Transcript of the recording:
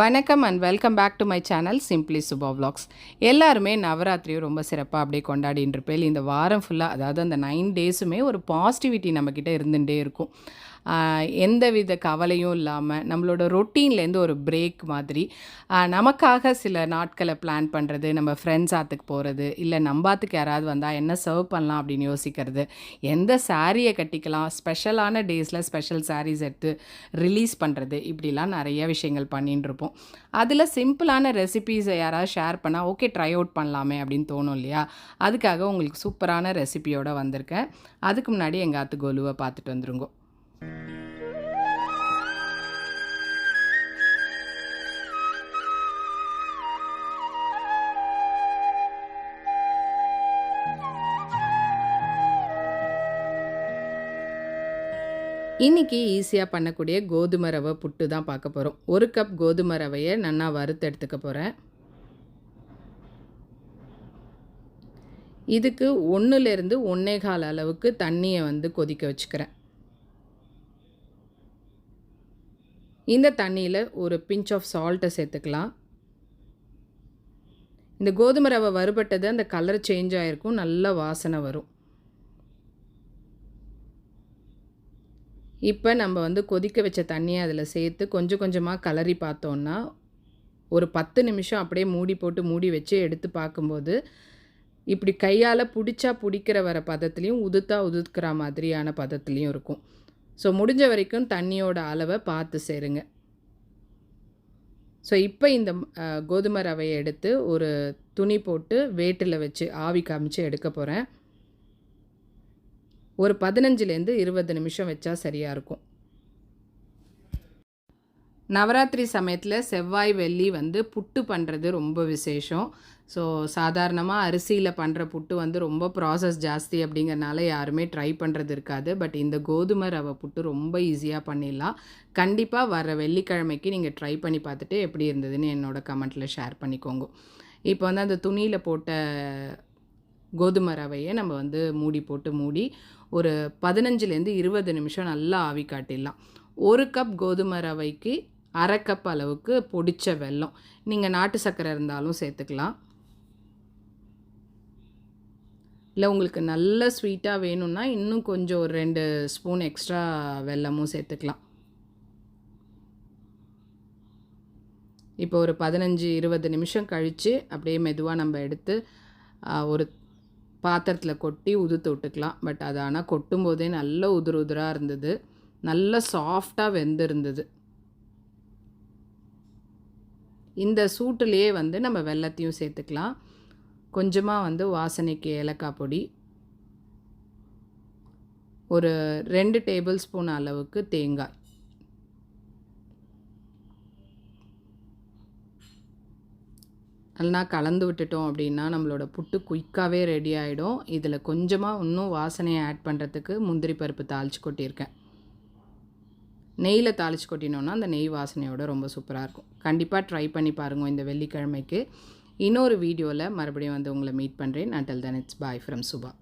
வணக்கம் and welcome back to my channel simply Subha vlogs. எல்லாருமே நவராத்திரியும் ரொம்ப சிறப்பாக அப்படியே கொண்டாடின்னு இருப்பேன். இந்த வாரம் ஃபுல்லாக அதாவது அந்த நைன் டேஸுமே ஒரு பாசிட்டிவிட்டி நம்மக்கிட்ட இருந்துகிட்டே இருக்கும். எந்தவித கவலையும் இல்லாமல் நம்மளோட ரொட்டீன்லேருந்து ஒரு பிரேக் மாதிரி நமக்காக சில நாட்களை பிளான் பண்ணுறது நம்ம ஃப்ரெண்ட்ஸ் ஆத்துக்கு போகிறது இல்லை நம்பாத்துக்கு யாராவது வந்தால் என்ன சர்வ் பண்ணலாம் அப்படின்னு யோசிக்கிறது எந்த சாரியை கட்டிக்கலாம் ஸ்பெஷலான டேஸில் ஸ்பெஷல் சாரீஸ் எடுத்து ரிலீஸ் பண்ணுறது இப்படிலாம் நிறைய விஷயங்கள் பண்ணிட்டு இருப்போம். அதில் சிம்பிளான ரெசிபீஸை யாராவது ஷேர் பண்ணால் ஓகே ட்ரை அவுட் பண்ணலாமே அப்படின்னு தோணும் இல்லையா? அதுக்காக உங்களுக்கு சூப்பரான ரெசிபியோடு வந்திருக்கேன். அதுக்கு முன்னாடி எங்கள் ஆத்து கோலுவை பார்த்துட்டு வந்துருங்கோ. இன்னைக்கு ஈஸியாக பண்ணக்கூடிய கோதுமை ரவை புட்டு தான் பார்க்க போகிறோம் ஒரு கப் கோதுமை ரவையை நல்லா வறுத்து எடுத்துக்க போகிறேன் இதுக்கு ஒன்றுலேருந்து ஒன்றே கால் அளவுக்கு தண்ணியை வந்து கொதிக்க வச்சுக்கிறேன். இந்த தண்ணியில் ஒரு பிஞ்ச் ஆஃப் சால்ட்டை சேர்த்துக்கலாம். இந்த கோதுமை ரவை வறுபட்டது அந்த கலர் சேஞ்ச் ஆகிருக்கும் நல்ல வாசனை வரும். இப்போ நம்ம வந்து கொதிக்க வச்ச தண்ணியை அதில் சேர்த்து கொஞ்சம் கொஞ்சமாக கலரி பார்த்தோன்னா ஒரு பத்து நிமிஷம் அப்படியே மூடி போட்டு மூடி வச்சு எடுத்து பார்க்கும்போது இப்படி கையால் பிடிச்சா பிடிக்கிற வர பதத்துலேயும் உதுத்தா உதுக்கிற மாதிரியான பதத்துலேயும் இருக்கும். ஸோ முடிஞ்ச வரைக்கும் தண்ணியோட அளவை பார்த்து சேருங்க. ஸோ இப்போ இந்த கோதுமை ரவையை எடுத்து ஒரு துணி போட்டு வேட்டில் வச்சு ஆவி காமிச்சு எடுக்க போகிறேன் ஒரு பதினஞ்சுலேருந்து இருபது நிமிஷம் வச்சா சரியாக இருக்கும். நவராத்திரி சமயத்தில் செவ்வாய் வெள்ளி வந்து புட்டு பண்ணுறது ரொம்ப விசேஷம். ஸோ சாதாரணமாக அரிசியில் பண்ணுற புட்டு வந்து ரொம்ப ப்ராசஸ் ஜாஸ்தி அப்படிங்கறனால யாருமே ட்ரை பண்ணுறது இருக்காது. பட் இந்த கோதுமை ரவை புட்டு ரொம்ப ஈஸியாக பண்ணிடலாம். கண்டிப்பாக வர வெள்ளிக்கிழமைக்கு நீங்கள் ட்ரை பண்ணி பார்த்துட்டு எப்படி இருந்ததுன்னு என்னோட கமெண்ட்டில் ஷேர் பண்ணிக்கோங்க. இப்போ வந்து அந்த துணியில் போட்ட கோதுமை ரவையை நம்ம வந்து மூடி போட்டு மூடி ஒரு பதினஞ்சுலேருந்து இருபது நிமிஷம் நல்லா ஆவி காட்டிடலாம். ஒரு கப் கோதுமை ரவைக்கு அரை கப் அளவுக்கு பொடித்த வெல்லம். நீங்கள் நாட்டு சர்க்கரை இருந்தாலும் சேர்த்துக்கலாம். இல்லை உங்களுக்கு நல்ல ஸ்வீட்டாக வேணும்னா இன்னும் கொஞ்சம் ஒரு ரெண்டு ஸ்பூன் எக்ஸ்ட்ரா வெல்லமும் சேர்த்துக்கலாம். இப்போ ஒரு பதினஞ்சு இருபது நிமிஷம் கழித்து அப்படியே மெதுவாக நம்ம எடுத்து ஒரு பாத்திரத்தில் கொட்டி உதுத்து விட்டுக்கலாம். பட் அது ஆனால் கொட்டும் போதே நல்ல உதிர் உதிராக இருந்தது. நல்ல சாஃப்டாக வெந்திருந்தது. இந்த சூட்டுலேயே வந்து நம்ம வெல்லத்தையும் சேர்த்துக்கலாம். கொஞ்சமாக வந்து வாசனைக்கு ஏலக்காய் பொடி. ஒரு ரெண்டு டேபிள் ஸ்பூன் அளவுக்கு தேங்காய். நல்லா கலந்து விட்டுட்டோம் அப்படின்னா நம்மளோட புட்டு குயிக்காகவே ரெடி ஆகிடும் இதில் கொஞ்சமாக இன்னும் வாசனையை ஆட் பண்ணுறதுக்கு முந்திரி பருப்பு தாளித்து கொட்டியிருக்கேன். நெய்யில் தாளித்து கொட்டினோன்னா அந்த நெய் வாசனையோட ரொம்ப சூப்பராக இருக்கும். கண்டிப்பாக ட்ரை பண்ணி பாருங்கள் இந்த வெள்ளிக்கிழமைக்கு. இன்னொரு வீடியோவில் மறுபடியும் வந்து உங்களை மீட் பண்ணுறேன் until then it's bye from Subha